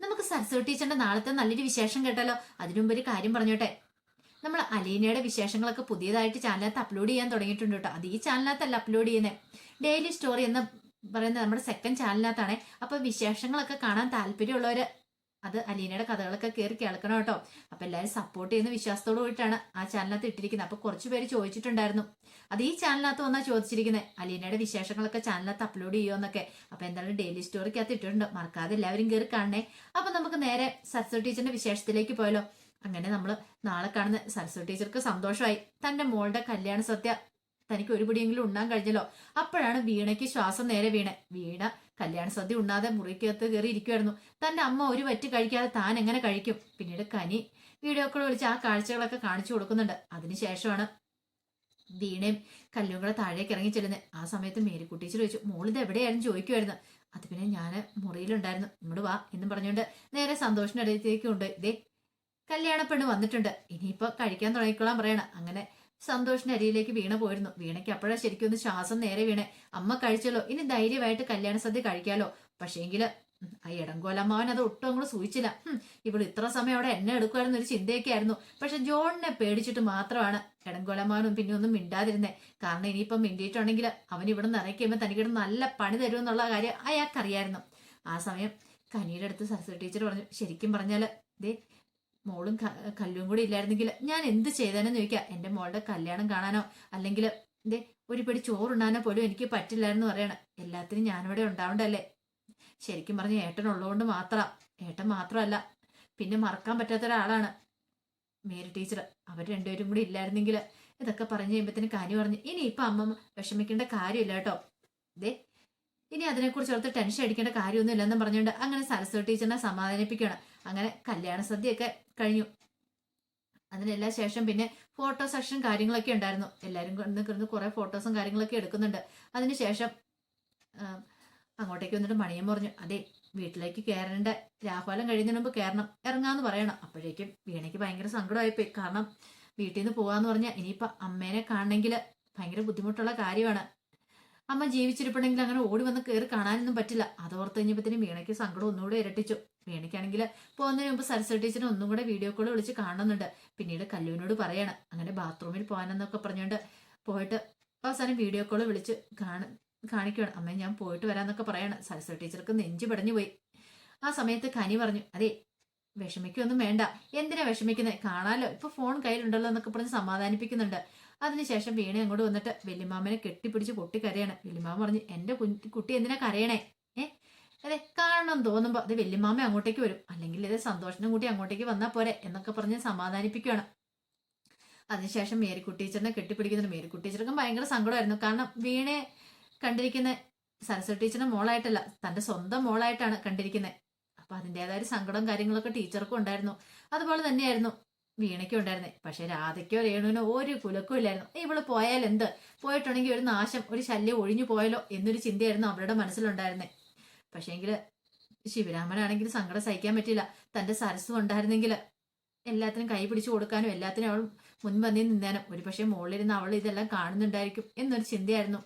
നമുക്ക് സരസ്വതി ടീച്ചറിന്റെ നാളത്തെ നല്ലൊരു വിശേഷം കേട്ടാലോ അതിനുമുമ്പ് ഒരു കാര്യം പറഞ്ഞോട്ടെ. നമ്മൾ അലീനയുടെ വിശേഷങ്ങളൊക്കെ പുതിയതായിട്ട് ചാനലിനകത്ത് അപ്ലോഡ് ചെയ്യാൻ തുടങ്ങിയിട്ടുണ്ട് കേട്ടോ. അത് ഈ ചാനലിനകത്തല്ല അപ്ലോഡ് ചെയ്യുന്നത് ഡെയിലി സ്റ്റോറി എന്ന് പറയുന്നത് നമ്മുടെ സെക്കൻഡ് ചാനലിനകത്താണ് അപ്പൊ വിശേഷങ്ങളൊക്കെ കാണാൻ താല്പര്യമുള്ളവര് അത് അലീനയുടെ കഥകളൊക്കെ കയറി കേൾക്കണം കേട്ടോ. അപ്പൊ എല്ലാവരും സപ്പോർട്ട് ചെയ്യുന്ന വിശ്വാസത്തോട് കൂടിയിട്ടാണ് ആ ചാനലിനകത്ത് ഇട്ടിരിക്കുന്നത്. അപ്പൊ കുറച്ച് പേര് ചോദിച്ചിട്ടുണ്ടായിരുന്നു. അത് ഈ ചാനലിനകത്ത് വന്നാ ചോദിച്ചിരിക്കുന്നത് അലീനയുടെ വിശേഷങ്ങളൊക്കെ ചാനലിനകത്ത് അപ്ലോഡ് ചെയ്യുമെന്നൊക്കെ അപ്പൊ എന്തായാലും ഡെയിലി സ്റ്റോറിക്കകത്ത് ഇട്ടിട്ടുണ്ട്. മറക്കാതെ എല്ലാവരും കയറി കാണണേ. അപ്പൊ നമുക്ക് നേരെ സരസ്വതി ടീച്ചറിന്റെ വിശേഷത്തിലേക്ക് പോയല്ലോ. അങ്ങനെ നമ്മൾ നാളെ കാണുന്ന സരസ്വതി ടീച്ചർക്ക് സന്തോഷമായി. തന്റെ മോളുടെ കല്യാണ സത്യ തനിക്ക് ഒരു പിടിയെങ്കിലും ഉണ്ണാൻ കഴിഞ്ഞല്ലോ. അപ്പോഴാണ് വീണയ്ക്ക് ശ്വാസം നേരെ വീണ. വീണ കല്യാണ സദ്യ ഉണ്ണാതെ മുറിക്കകത്ത് കയറി ഇരിക്കുമായിരുന്നു തന്റെ അമ്മ ഒരു വറ്റ് കഴിക്കാതെ താൻ എങ്ങനെ കഴിക്കും? പിന്നീട് കനി വീഡിയോ കോൾ വിളിച്ച് ആ കാഴ്ചകളൊക്കെ കാണിച്ചു കൊടുക്കുന്നുണ്ട്. അതിനുശേഷമാണ് വീണയും കല്ലും കൂടെ താഴേക്ക് ഇറങ്ങി ചെല്ലുന്നത്. ആ സമയത്ത് മേരിക്കുട്ടീച്ച് ചോദിച്ചു മോളിത് എവിടെയായിരുന്നു ചോദിക്കുമായിരുന്നു അത് പിന്നെ ഞാൻ മുറിയിലുണ്ടായിരുന്നു. ഇങ്ങോട്ട് വാ എന്ന് പറഞ്ഞുകൊണ്ട് നേരെ സന്തോഷിന്റെ അടുത്തേക്ക് ഉണ്ട്. ഇതേ കല്യാണ പെണ്ണ് വന്നിട്ടുണ്ട്. ഇനിയിപ്പോ കഴിക്കാൻ തുടങ്ങിക്കൊള്ളാൻ പറയണം. അങ്ങനെ സന്തോഷിന്റെ അരിയിലേക്ക് വീണ പോയിരുന്നു. വീണയ്ക്ക് അപ്പോഴാ ശരിക്കും ഒന്ന് ശ്വാസം നേരെ വീണേ. അമ്മ കഴിച്ചല്ലോ. ഇനി ധൈര്യമായിട്ട് കല്യാണ സദ്യ കഴിക്കാലോ. പക്ഷേങ്കിൽ ആ ഇടങ്കോലമ്മാവൻ അത് ഒട്ടും അങ്ങോട്ട് സൂചിച്ചില്ല. ഇവൾ ഇത്ര സമയം അവിടെ എന്നെ എടുക്കുമായിരുന്നു ഒരു ചിന്തയൊക്കെ ആയിരുന്നു പക്ഷെ ജോണിനെ പേടിച്ചിട്ട് മാത്രമാണ് ഇടങ്കോലമ്മാവനും പിന്നെ ഒന്നും മിണ്ടാതിരുന്നേ. കാരണം ഇനിയിപ്പം മിണ്ടിയിട്ടുണ്ടെങ്കിൽ അവൻ ഇവിടെ നിന്ന് ഇറക്കിയുമ്പോൾ തനിക്കിവിടെ നല്ല പണി തരുമെന്നുള്ള കാര്യം അയാൾക്കറിയായിരുന്നു. ആ സമയം കനിയുടെ അടുത്ത് സരസ്വതി ടീച്ചർ പറഞ്ഞു ശരിക്കും പറഞ്ഞാൽ ദേ മോളും കല്ലും കൂടി ഇല്ലായിരുന്നെങ്കിൽ ഞാൻ എന്ത് ചെയ്തേനെന്ന് ചോദിക്കാം. എന്റെ മോളുടെ കല്യാണം കാണാനോ അല്ലെങ്കിൽ എന്തേ ഒരു പിടി ചോറുണ്ണാനോ പോലും എനിക്ക് പറ്റില്ലായിരുന്നു പറയണം. എല്ലാത്തിനും ഞാനിവിടെ ഉണ്ടാവണ്ടല്ലേ? ശരിക്കും പറഞ്ഞ ഏട്ടൻ ഉള്ളതുകൊണ്ട് മാത്രം. ഏട്ടൻ മാത്രമല്ല പിന്നെ മറക്കാൻ പറ്റാത്ത ഒരാളാണ്. മേരി ടീച്ചർ അവർ രണ്ടുപേരും കൂടി ഇല്ലായിരുന്നെങ്കിൽ ഇതൊക്കെ പറഞ്ഞു കഴിയുമ്പോഴത്തേന് കാനി പറഞ്ഞു ഇനി ഇപ്പൊ അമ്മ വിഷമിക്കേണ്ട കാര്യമില്ല കേട്ടോ. ദേ ഇനി അതിനെക്കുറിച്ച് ഓർത്ത് ടെൻഷൻ അടിക്കേണ്ട കാര്യമൊന്നും ഇല്ലെന്നും പറഞ്ഞുകൊണ്ട് അങ്ങനെ സരസ്വതി ടീച്ചറിനെ സമാധാനിപ്പിക്കുകയാണ്. അങ്ങനെ കല്യാണ സദ്യയൊക്കെ കഴിഞ്ഞു. അതിനെല്ലാം ശേഷം പിന്നെ ഫോട്ടോ സെക്ഷൻ കാര്യങ്ങളൊക്കെ ഉണ്ടായിരുന്നു. എല്ലാവരും കിടന്ന് കിടന്ന് കുറെ ഫോട്ടോസും കാര്യങ്ങളൊക്കെ എടുക്കുന്നുണ്ട്. അതിനുശേഷം ശേഷം അങ്ങോട്ടേക്ക് വന്നിട്ട് മണിയം പറഞ്ഞു അതെ വീട്ടിലേക്ക് കയറേണ്ട രാഹുലം കഴിയുന്നതിന് മുമ്പ് കയറണം ഇറങ്ങാന്ന് പറയണം. അപ്പോഴേക്കും വീണയ്ക്ക് ഭയങ്കര സങ്കടമായിപ്പോയി. കാരണം വീട്ടിൽ നിന്ന് പോകാന്ന് പറഞ്ഞാൽ ഇനിയിപ്പോൾ അമ്മേനെ കാണണമെങ്കിൽ ഭയങ്കര ബുദ്ധിമുട്ടുള്ള കാര്യമാണ്. അമ്മ ജീവിച്ചിരിപ്പുണ്ടെങ്കിൽ അങ്ങനെ ഓടി വന്ന് കയറി കാണാനൊന്നും പറ്റില്ല. അത് ഓർത്ത് കഴിഞ്ഞപ്പോഴത്തേനും വീണയ്ക്ക് സങ്കടം ഒന്നുകൂടെ ഇരട്ടിച്ചു. വീണയ്ക്കാണെങ്കിൽ പോകുന്നതിന് മുമ്പ് സരസ്വതി ടീച്ചറിനെ ഒന്നും കൂടെ വീഡിയോ കോൾ വിളിച്ച് കാണുന്നുണ്ട്. പിന്നീട് കല്ലുവിനോട് പറയണം. അങ്ങനെ ബാത്റൂമിൽ പോകാനെന്നൊക്കെ പറഞ്ഞുകൊണ്ട് പോയിട്ട് അവസാനം വീഡിയോ കോൾ വിളിച്ച് കാണ കാണിക്കുകയാണ് അമ്മ ഞാൻ പോയിട്ട് വരാമെന്നൊക്കെ പറയണം. സരസ്വതി ടീച്ചർക്ക് നെഞ്ചു പടഞ്ഞു പോയി. ആ സമയത്ത് കനി പറഞ്ഞു അതെ വിഷമിക്കൊന്നും വേണ്ട. എന്തിനാ വിഷമിക്കുന്നത് കാണാലോ? ഇപ്പൊ ഫോൺ കയ്യിലുണ്ടല്ലോ എന്നൊക്കെ പറഞ്ഞ് സമാധാനിപ്പിക്കുന്നുണ്ട്. അതിനുശേഷം വീണ അങ്ങോട്ട് വന്നിട്ട് വല്യമാമനെ കെട്ടിപ്പിടിച്ച് പൊട്ടിക്കരയാണ്. വല്യമാമ പറഞ്ഞു കുഞ്ഞ് കുട്ടി എന്തിനാ കരയണേ? ഏ? അതെ കാണണം തോന്നുമ്പോ അത് വല്യമാമ അങ്ങോട്ടേക്ക് വരും. അല്ലെങ്കിൽ ഇത് സന്തോഷനും കൂട്ടി അങ്ങോട്ടേക്ക് വന്നാൽ പോരെ എന്നൊക്കെ പറഞ്ഞ് സമാധാനിപ്പിക്കുകയാണ് അതിനുശേഷം മേരിക്കുട്ടി ടീച്ചറിനെ കെട്ടിപ്പിടിക്കുന്നുണ്ട്. മേരിക്കുട്ടി ടീച്ചർക്കും ഭയങ്കര സങ്കടമായിരുന്നു. കാരണം വീണെ കണ്ടിരിക്കുന്ന സരസ്വതി ടീച്ചറിന്റെ മോളായിട്ടല്ല തന്റെ സ്വന്തം മോളായിട്ടാണ് കണ്ടിരിക്കുന്നത് അപ്പൊ അതിന്റെതായ സങ്കടം കാര്യങ്ങളൊക്കെ ടീച്ചർക്കും ഉണ്ടായിരുന്നു. അതുപോലെ തന്നെയായിരുന്നു. വീണയ്ക്കും ഉണ്ടായിരുന്നേ. പക്ഷെ രാധയ്ക്കോ രേണുവിനോ ഒരു കുലക്കും ഇല്ലായിരുന്നു ഇവൾ പോയാൽ എന്ത്? പോയിട്ടുണ്ടെങ്കിൽ ഒരു നാശം ഒരു ശല്യം ഒഴിഞ്ഞു പോയാലോ എന്നൊരു ചിന്തയായിരുന്നു അവരുടെ മനസ്സിലുണ്ടായിരുന്നേ. പക്ഷേങ്കിൽ ശിവരാമനാണെങ്കിൽ സങ്കടം സഹിക്കാൻ പറ്റില്ല തന്റെ സരസ്വം ഉണ്ടായിരുന്നെങ്കിൽ എല്ലാത്തിനും കൈ പിടിച്ചു കൊടുക്കാനും എല്ലാത്തിനും അവൾ മുൻപന്തി നിന്നാനും. ഒരു പക്ഷേ മുകളിലിരുന്ന് അവൾ ഇതെല്ലാം കാണുന്നുണ്ടായിരിക്കും എന്നൊരു ചിന്തയായിരുന്നു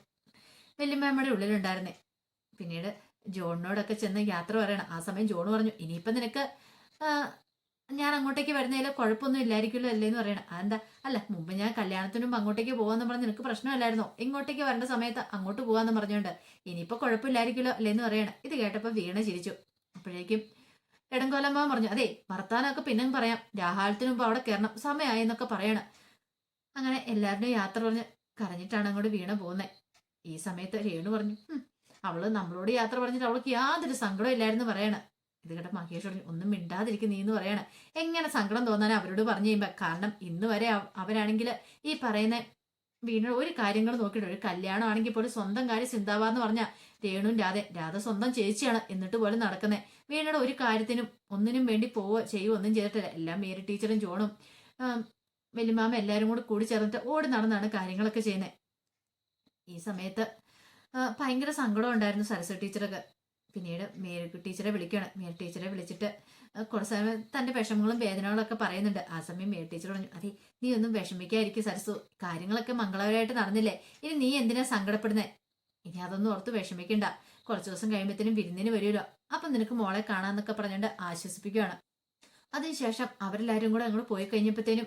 വല്യമ്മയുടെ ഉള്ളിലുണ്ടായിരുന്നേ. പിന്നീട് ജോണിനോടൊക്കെ ചെന്ന് യാത്ര പറയണം. ആ സമയം ജോൺ പറഞ്ഞു ഇനിയിപ്പം നിനക്ക് ഞാൻ അങ്ങോട്ടേക്ക് വരുന്നതിൽ കുഴപ്പമൊന്നും ഇല്ലായിരിക്കുമല്ലോ അല്ലേന്ന് പറയണം. അതെന്താ? അല്ല മുമ്പ് ഞാൻ കല്യാണത്തിനും അങ്ങോട്ടേക്ക് പോകാന്ന് പറഞ്ഞ് നിനക്ക് പ്രശ്നമല്ലായിരുന്നോ? ഇങ്ങോട്ടേക്ക് വരേണ്ട സമയത്ത് അങ്ങോട്ട് പോകാന്ന് പറഞ്ഞുകൊണ്ട് ഇനിയിപ്പോ കുഴപ്പമില്ലായിരിക്കുമല്ലോ അല്ലേന്ന് പറയണം. ഇത് കേട്ടപ്പോ വീണ ചിരിച്ചു. അപ്പോഴേക്കും എടങ്കോലമ്മ പറഞ്ഞു അതെ വർത്താനൊക്കെ പിന്നെ പറയാം. രാഹാലത്തിന് മുമ്പ് അവിടെ കയറണം. സമയമായി എന്നൊക്കെ പറയണം. അങ്ങനെ എല്ലാവരുടെയും യാത്ര പറഞ്ഞ് കരഞ്ഞിട്ടാണ് അങ്ങോട്ട് വീണ പോകുന്നത് ഈ സമയത്ത് രേണു പറഞ്ഞു അവൾ നമ്മളോട് യാത്ര പറഞ്ഞിട്ട് അവൾക്ക് യാതൊരു സങ്കടം ഇല്ലായിരുന്നു പറയണ. ഇത് കേട്ട മഹേഷ് പറഞ്ഞു ഒന്നും മിണ്ടാതിരിക്കും നീ എന്ന് പറയണേ. എങ്ങനെ സങ്കടം തോന്നാൻ അവരോട് പറഞ്ഞു കഴിയുമ്പോ? കാരണം ഇന്ന് വരെ അവരാണെങ്കിൽ ഈ പറയുന്ന വീണ ഒരു കാര്യങ്ങൾ നോക്കിയിട്ട് ഒരു കല്യാണം ആണെങ്കിൽ പോലും സ്വന്തം കാര്യം ചിന്താവാന്ന് പറഞ്ഞ രേണുവും രാധ രാധ സ്വന്തം ചേച്ചിയാണ് എന്നിട്ട് പോലും നടക്കുന്നത് വീണയുടെ ഒരു കാര്യത്തിനും ഒന്നിനും വേണ്ടി പോവോ ചെയ്യുവോ ഒന്നും ചെയ്തിട്ടില്ല. എല്ലാം മേരി ടീച്ചറും ജോണും വലിയമാമ എല്ലാവരും കൂടി കൂടി ചേർന്നിട്ട് ഓടി നടന്നാണ് കാര്യങ്ങളൊക്കെ ചെയ്യുന്നത് ഈ സമയത്ത് ഭയങ്കര സങ്കടം ഉണ്ടായിരുന്നു സരസ്വതി ടീച്ചറൊക്കെ പിന്നീട് മേരി ടീച്ചറെ വിളിക്കുകയാണ്. മേരി ടീച്ചറെ വിളിച്ചിട്ട് കുറച്ച് സമയം തന്റെ വിഷമങ്ങളും വേദനകളൊക്കെ പറയുന്നുണ്ട്. ആ സമയം മേരി ടീച്ചർ പറഞ്ഞു അതെ നീ ഒന്നും വിഷമിക്കാതിരിക്കും സരസു. കാര്യങ്ങളൊക്കെ മംഗളകരമായിട്ട് നടന്നില്ലേ. ഇനി നീ എന്തിനാ സങ്കടപ്പെടുന്നത് ഇനി അതൊന്നും ഓർത്ത് വിഷമിക്കണ്ട. കുറച്ച് ദിവസം കഴിയുമ്പോഴത്തേനും വിരുന്നിന് വരുമല്ലോ അപ്പം നിനക്ക് മോളെ കാണാന്നൊക്കെ പറഞ്ഞുകൊണ്ട് ആശ്വസിപ്പിക്കുകയാണ്. അതിനുശേഷം അവരെല്ലാവരും കൂടെ അങ്ങോട്ട് പോയി കഴിഞ്ഞപ്പോഴത്തേനും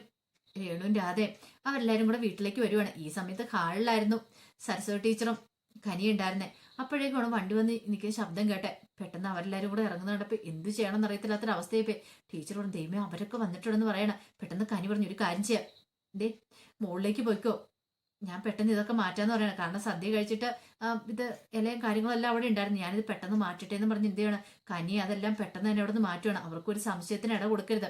രേണുവും രാധയും അവരെല്ലാവരും കൂടെ വീട്ടിലേക്ക് വരുവാണ്. ഈ സമയത്ത് ഹാളിലായിരുന്നു സരസ്വതി ടീച്ചറും കനി ഉണ്ടായിരുന്നേ അപ്പോഴേക്കാണ് വണ്ടി വന്ന് നിൽക്കുന്ന ശബ്ദം കേട്ടെ. പെട്ടെന്ന് അവരെല്ലാവരും കൂടെ ഇറങ്ങുന്ന കണ്ടപ്പോൾ എന്ത് ചെയ്യണമെന്ന് അറിയത്തില്ലാത്തൊരു പോയി. ടീച്ചർ പറഞ്ഞു ദൈവമേ അവരൊക്കെ വന്നിട്ടുണ്ടെന്ന് പറയണം. പെട്ടെന്ന് കനി പറഞ്ഞു ഒരു കാര്യം ചെയ്യാം. ഡേ മുകളിലേക്ക് പോയിക്കോ. ഞാൻ പെട്ടെന്ന് ഇതൊക്കെ മാറ്റാന്ന് പറയണം. കാരണം സദ്യ കഴിച്ചിട്ട് ഇത് ഇലയും കാര്യങ്ങളെല്ലാം അവിടെ ഉണ്ടായിരുന്നു. ഞാനിത് പെട്ടെന്ന് മാറ്റട്ടെ എന്ന് പറഞ്ഞ് എന്ത് ചെയ്യണം? കനി അതെല്ലാം പെട്ടെന്ന് തന്നെ അവിടെ നിന്ന് അവർക്ക് ഒരു സംശയത്തിന് ഇട കൊടുക്കരുത്.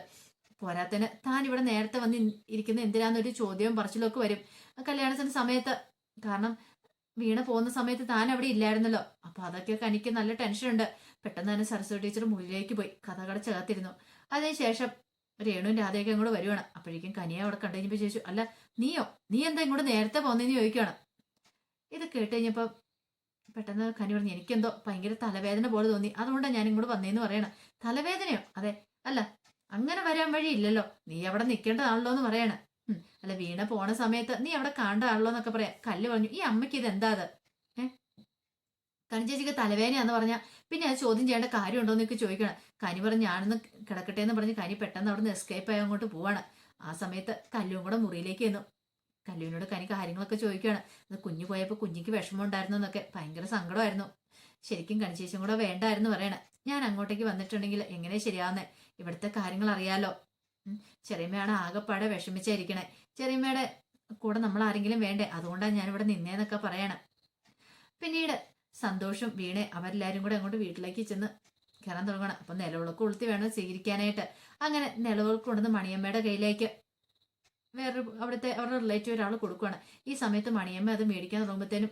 പോരാത്തന് താൻ ഇവിടെ നേരത്തെ വന്ന് ഇരിക്കുന്ന എന്തിനാന്നൊരു ചോദ്യവും പറച്ചിലൊക്കെ വരും. കല്യാണത്തിന് സമയത്ത്. കാരണം വീണ പോകുന്ന സമയത്ത് താൻ അവിടെ ഇല്ലായിരുന്നല്ലോ. അപ്പൊ അതൊക്കെ കനിക്ക് നല്ല ടെൻഷൻ ഉണ്ട്. പെട്ടെന്ന് തന്നെ സരസ്വതി ടീച്ചർ മുന്നിലേക്ക് പോയി. കഥ കടച്ചകത്തിരുന്നു. അതിനുശേഷം രേണുവിന്റെ ആദ്യമൊക്കെ അങ്ങോട്ട് വരുവാണ്. അപ്പോഴേക്കും കനിയെ അവിടെ കണ്ടു കഴിഞ്ഞപ്പോൾ ചോദിച്ചു അല്ല നീയോ? നീ എന്താ ഇങ്ങോട്ട് നേരത്തെ പോകുന്നതെന്ന് ചോദിക്കുകയാണ് ഇത് കേട്ട് പെട്ടെന്ന് കനി പറഞ്ഞു എനിക്കെന്തോ ഭയങ്കര തലവേദന പോലെ തോന്നി. അതുകൊണ്ടാണ് ഞാൻ ഇങ്ങോട്ട് വന്നേന്ന് പറയണം. തലവേദനയോ? അതെ. അല്ല അങ്ങനെ വരാൻ വഴിയില്ലല്ലോ. നീ അവിടെ നിൽക്കേണ്ടതാണല്ലോ എന്ന് പറയണം. അല്ല വീണ പോണ സമയത്ത് നീ അവിടെ കാണേണ്ടതാണല്ലോ എന്നൊക്കെ പറയാം. കല്ല് പറഞ്ഞു ഈ അമ്മയ്ക്ക് ഇത് എന്താ അത് ഏഹ് കണിച്ചേച്ചിക്ക് തലവേനയാന്ന് പറഞ്ഞാൽ പിന്നെ അത് ചോദ്യം ചെയ്യേണ്ട കാര്യമുണ്ടോ എന്നൊക്കെ ചോദിക്കണം. കനി പറഞ്ഞ് ഞാനൊന്ന് കിടക്കട്ടെ എന്ന് പറഞ്ഞ് കനി പെട്ടെന്ന് അവിടെ നിന്ന് എസ്കേപ്പ് ആയി അങ്ങോട്ട് പോവാണ്. ആ സമയത്ത് കല്ലും കൂടെ മുറിയിലേക്ക് ചെന്നു. കല്ലുവിനോട് കനി കാര്യങ്ങളൊക്കെ ചോദിക്കുകയാണ്. അത് കുഞ്ഞു പോയപ്പോൾ കുഞ്ഞിക്ക് വിഷമം ഉണ്ടായിരുന്നു എന്നൊക്കെ ഭയങ്കര സങ്കടമായിരുന്നു. ശരിക്കും കണിച്ചേച്ചും കൂടെ വേണ്ടായിരുന്നു പറയണേ. ഞാൻ അങ്ങോട്ടേക്ക് വന്നിട്ടുണ്ടെങ്കിൽ എങ്ങനെ ശരിയാവുന്നേ? ഇവിടുത്തെ കാര്യങ്ങൾ അറിയാലോ. ചെറിയമ്മയാണ് ആകെപ്പാടെ വിഷമിച്ചായിരിക്കണേ. ചെറിയമ്മയുടെ കൂടെ നമ്മൾ ആരെങ്കിലും വേണ്ടേ? അതുകൊണ്ടാണ് ഞാനിവിടെ നിന്നേന്നൊക്കെ പറയണം. പിന്നീട് സന്തോഷം വീണെ അവരെല്ലാവരും കൂടെ അങ്ങോട്ട് വീട്ടിലേക്ക് ചെന്ന് കയറാൻ തുടങ്ങണം. അപ്പം നിലവിളക്ക് കൊളുത്തി വേണം സ്വീകരിക്കാനായിട്ട്. അങ്ങനെ നിലവിളക്ക് കൊണ്ടുവന്ന് മണിയമ്മയുടെ കയ്യിലേക്ക് വേറൊരു അവിടുത്തെ അവരുടെ റിലേറ്റീവ് ഒരാൾ കൊടുക്കുകയാണ് ഈ സമയത്ത് മണിയമ്മ അത് മേടിക്കാൻ തുടങ്ങുമ്പോഴത്തേനും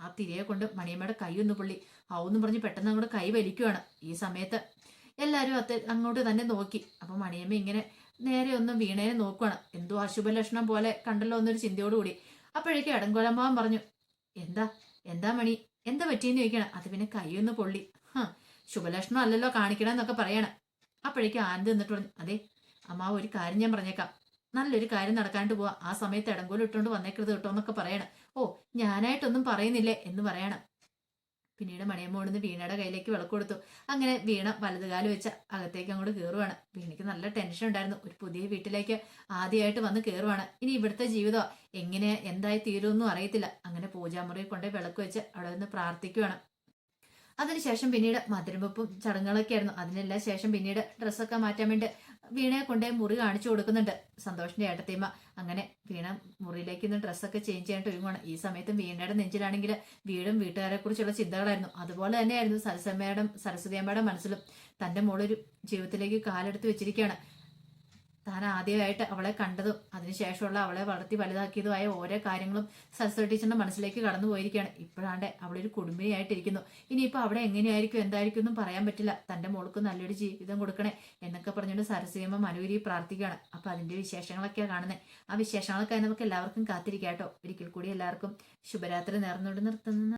ആ തിരിയെ കൊണ്ട് മണിയമ്മയുടെ കൈ ഒന്ന് പുള്ളി. ആവെന്ന് പറഞ്ഞ് പെട്ടെന്ന് അങ്ങോട്ട് കൈ വലിക്കുവാണ്. ഈ സമയത്ത് എല്ലാവരും അത് അങ്ങോട്ട് തന്നെ നോക്കി. അപ്പൊ മണിയമ്മ ഇങ്ങനെ നേരെ ഒന്നും വീണേനെ നോക്കുകയാണ് എന്തോ അശുഭ ലക്ഷണം പോലെ കണ്ടല്ലോ എന്നൊരു ചിന്തയോടുകൂടി അപ്പോഴേക്കും അടങ്കുലമ്പാവൻ പറഞ്ഞു എന്താ? എന്താ മണി? എന്താ പറ്റിയെന്ന് ചോദിക്കണം? അത് പിന്നെ കൈയൊന്ന് പൊള്ളി. ഹ ശുഭലക്ഷണം അല്ലല്ലോ കാണിക്കണമെന്നൊക്കെ പറയണം. അപ്പോഴേക്കും ആനന്ദ് എന്നിട്ട് പറഞ്ഞു അതെ അമ്മാവ് ഒരു കാര്യം ഞാൻ പറഞ്ഞേക്കാം. നല്ലൊരു കാര്യം നടക്കാണ്ട് പോവാ. ആ സമയത്ത് ഇടങ്കോലും ഇട്ടുകൊണ്ട് വന്നേക്കരുത് കേട്ടോ എന്നൊക്കെ പറയണം. ഓ ഞാനായിട്ടൊന്നും പറയുന്നില്ലേ? എന്ന് പറയണം. പിന്നീട് മണിയമ്മ കൊണ്ടുവന്ന് വീണയുടെ കയ്യിലേക്ക് വിളക്ക് കൊടുത്തു. അങ്ങനെ വീണ വലതുകാലം വെച്ച് അകത്തേക്ക് അങ്ങോട്ട് കയറുവാണ് വീണയ്ക്ക് നല്ല ടെൻഷൻ ഉണ്ടായിരുന്നു. ഒരു പുതിയ വീട്ടിലേക്ക് ആദ്യമായിട്ട് വന്ന് കയറുവാണ് ഇനി ഇവിടുത്തെ ജീവിതം എങ്ങനെ എന്തായി തീരുമെന്നും അറിയത്തില്ല. അങ്ങനെ പൂജാമുറിയിൽ കൊണ്ട് വിളക്ക് വെച്ച് അവിടെ നിന്ന് പ്രാർത്ഥിക്കുവാണ്. അതിനുശേഷം പിന്നീട് മധുരമ്പും ചടങ്ങുകളൊക്കെ ആയിരുന്നു. അതിനെല്ലാം ശേഷം പിന്നീട് ഡ്രസ്സൊക്കെ മാറ്റാൻ വേണ്ടി വീണയെ കൊണ്ടേ മുറി കാണിച്ചു കൊടുക്കുന്നുണ്ട്. സന്തോഷിന്റെ ഏട്ടത്തിയമ്മ. അങ്ങനെ വീണ മുറിയിലേക്ക് ഇന്ന് ഡ്രസ്സൊക്കെ ചേഞ്ച് ചെയ്യാനായിട്ട് ഒരുങ്ങുവാണ്. ഈ സമയത്തും വീണയുടെ നെഞ്ചിലാണെങ്കിൽ വീടും വീട്ടുകാരെ കുറിച്ചുള്ള ചിന്തകളായിരുന്നു. അതുപോലെ തന്നെയായിരുന്നു സരസമ്മയുടെ സരസ്വതി അമ്മയുടെ മനസ്സിലും. തന്റെ മോളൊരു ജീവിതത്തിലേക്ക് കാലെടുത്ത് വെച്ചിരിക്കുകയാണ്. താൻ ആദ്യമായിട്ട് അവളെ കണ്ടതും അതിനുശേഷമുള്ള അവളെ വളർത്തി വലുതാക്കിയതുമായ ഓരോ കാര്യങ്ങളും സരസ്വതി ടീച്ചറിന്റെ മനസ്സിലേക്ക് കടന്നു പോയിരിക്കുകയാണ്. ഇപ്പോഴാണ്ട് അവളൊരു കുടുംബിനിയായിട്ടിരിക്കുന്നു ഇനിയിപ്പോൾ അവിടെ എങ്ങനെയായിരിക്കും എന്തായിരിക്കും എന്നും പറയാൻ പറ്റില്ല. തന്റെ മോൾക്ക് നല്ലൊരു ജീവിതം കൊടുക്കണേ എന്നൊക്കെ പറഞ്ഞുകൊണ്ട് സരസ്വതിയമ്മ മനുവിരി പ്രാർത്ഥിക്കുകയാണ്. അപ്പൊ അതിന്റെ വിശേഷങ്ങളൊക്കെയാണ് കാണുന്നത് ആ വിശേഷങ്ങളൊക്കെ നമുക്ക് എല്ലാവർക്കും കാത്തിരിക്കാട്ടോ. ഒരിക്കൽ കൂടി എല്ലാവർക്കും ശുഭരാത്രി നേർന്നുകൊണ്ട് നിർത്തുന്നു.